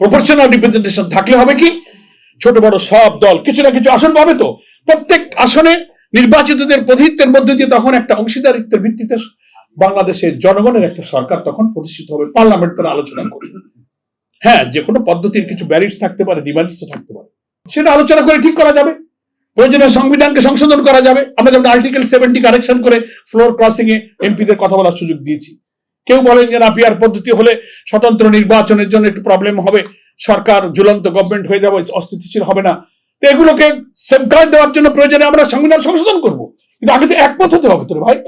Proportional representation থাকলে হবে কি? ছোট বড় সব দল, কিছু না কিছু আসন পাবে তো। প্রত্যেক আসনে নির্বাচিতদের প্রতিনিধিত্বের মধ্যে দিয়ে তখন একটা অংশীদারিত্বের ভিত্তিতে বাংলাদেশের জনগণের একটা সরকার তখন প্রতিষ্ঠিত হবে, পার্লামেন্ট তারা আলোচনা করবে। হ্যাঁ যে কোনো পদ্ধতির কিছু ব্যারিজ থাকতে পারে ডিমান্ডস থাকতে পারে। সেটা আলোচনা করে ঠিক করা যাবে। প্রয়োজনে সংবিধানকে সংশোধন করা যাবে। আমরা যেমন আর্টিকেল সেভেন্টি কারেকশন করে ফ্লোর ক্রসিং এ এমপিদের কথা বলার সুযোগ দিয়েছি। কেউ বলেন যে না পিআর পদ্ধতি হলে স্বতন্ত্র নির্বাচনের জন্য একটু প্রবলেম হবে। সরকার ঝুলন্ত গভর্নমেন্ট হয়ে যাবে, অস্থিতিশীল হবে না। তো এগুলোকে সেফগার্ড দেওয়ার জন্য প্রয়োজনে আমরা সংবিধান সংশোধন করব। কিন্তু আগে তো একমত হতে হবে তোর ভাই।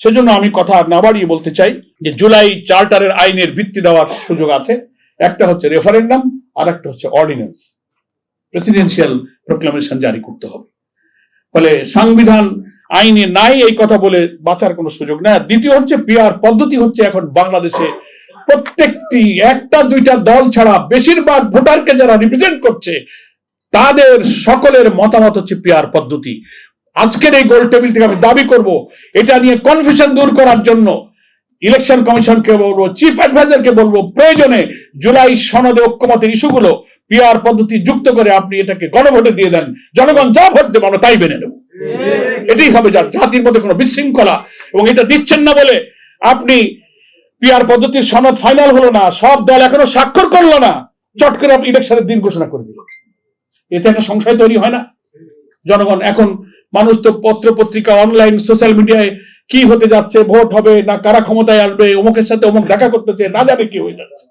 সেজন্য আমি কথা না বাড়িয়ে বলতে চাই যে, জুলাই চার্টারের আইনের ভিত্তি দেওয়ার সুযোগ আছে। একটা হচ্ছে রেফারেন্ডাম আর একটা হচ্ছে অর্ডিন্যান্স প্রেসিডেন্সিয়াল প্রোক্লামেশন জারি করতে হবে। ফলে সংবিধান আইনে নাই এই কথা বলে বাঁচার কোনো সুযোগ নেই। আর দ্বিতীয় হচ্ছে পিআর পদ্ধতি হচ্ছে এখন বাংলাদেশে প্রত্যেকটি একটা, দুইটা দল ছাড়া বেশিরভাগ ভোটারকে যারা রিপ্রেজেন্ট করছে, তাদের সকলের মতামত হচ্ছে পিআর পদ্ধতি। আজকের এই গোল টেবিল থেকে আমি দাবি করব, এটা নিয়ে কনফিউশন দূর করার জন্য ইলেকশন কমিশনকে বলব চিফ অ্যাডভাইজারকে বলব, প্রয়োজনে জুলাই সনদে ঐক্যমতের ইস্যুগুলো পিআর পদ্ধতি যুক্ত করে আপনি এটাকে গণভোটে দিয়ে দেন। জনগণ যা ভোট দেবে আমরা তাই মেনে নেব। এটাই হবে যার জাতির মধ্যে কোনো বিশৃঙ্খলা। এবং এটা দিচ্ছেন না বলে আপনি পিআর পদ্ধতির সনদ ফাইনাল হলো না, সব দল এখনও স্বাক্ষর করল না। চট করে আপনি ইলেকশনের দিন ঘোষণা করে দিল এতে একটা সংশয় তৈরি হয় না? জনগণ, এখন মানুষ তো পত্র পত্রিকা অনলাইন সোশ্যাল মিডিয়ায় কি হতে যাচ্ছে, ভোট হবে না, কারা ক্ষমতায় আসবে, অমুকের সাথে অমুক দেখা করতেছে না যাবে কি হয়ে যাচ্ছে।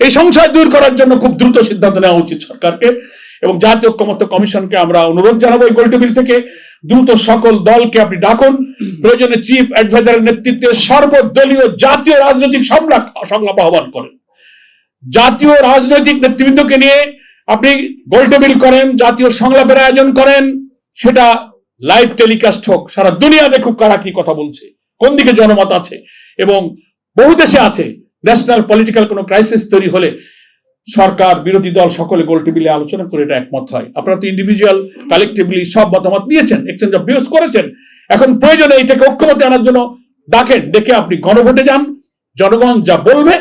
এই সংশয় দূর করার জন্য খুব দ্রুত সিদ্ধান্ত নেওয়া উচিত সরকারকে। এবং জাতীয় ঐক্যমত্য কমিশনকে আমরা অনুরোধ জানাব এই গোলটেবিল থেকে। দ্রুত সকল দলকে আপনি ডাকুন। প্রয়োজনে চিফ অ্যাডভাইজারের নেতৃত্বে সর্বদলীয় জাতীয় রাজনৈতিক সংলাপ সংলাপ আহ্বান করেন। জাতীয় রাজনৈতিক নেতৃবৃন্দকে নিয়ে আপনি গোলটেবিল করেন, জাতীয় সংলাপের আয়োজন করেন, সেটা লাইভ টেলিকাস্ট হোক, সারা দুনিয়া দেখুক কারা কি কথা বলছে, কোন দিকে জনমত আছে এবং বহু দেশে আছে। ন্যাশনাল পলিটিক্যাল কোনো ক্রাইসিস তৈরি হলে সরকার বিরোধী দল সকলে গোল টেবিলে আলোচনা করে এটা একমত হয়। আপনারা তো ইন্ডিভিজুয়াল কালেকটিভলি সব মতামত নিয়েছেন এক্সচেঞ্জ অফ ভিউজ করেছেন। এখন প্রয়োজনে এই থেকে ঐক্যমতে আনার জন্য ডাকেন ডেকে আপনি গণভোটে যান জনগণ যা বলবে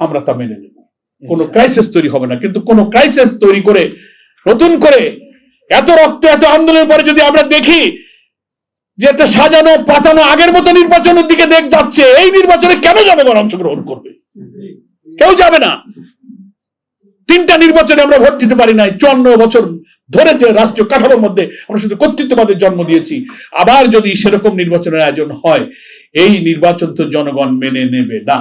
আমরা তা মেনে নেব। কোনো ক্রাইসিস তৈরি হবে না কিন্তু কোনো ক্রাইসিস তৈরি করে নতুন করে এত রক্ত এত আন্দোলনের পরে যদি আমরা দেখি যে একটা সাজানো পাতানো আগের মতো নির্বাচনের দিকে দেখ যাচ্ছে এই নির্বাচনে কেন জনগণ অংশগ্রহণ করবে? কেউ যাবে না। তিনটা নির্বাচনে আমরা ভোট দিতে পারি নাই। চুয়ান্ন বছর ধরে যে রাষ্ট্রীয় কাঠামোর মধ্যে আমরা শুধু কর্তৃত্ববাদের জন্ম দিয়েছি। আবার যদি সেরকম নির্বাচনের আয়োজন হয়, এই নির্বাচন তো জনগণ মেনে নেবে না।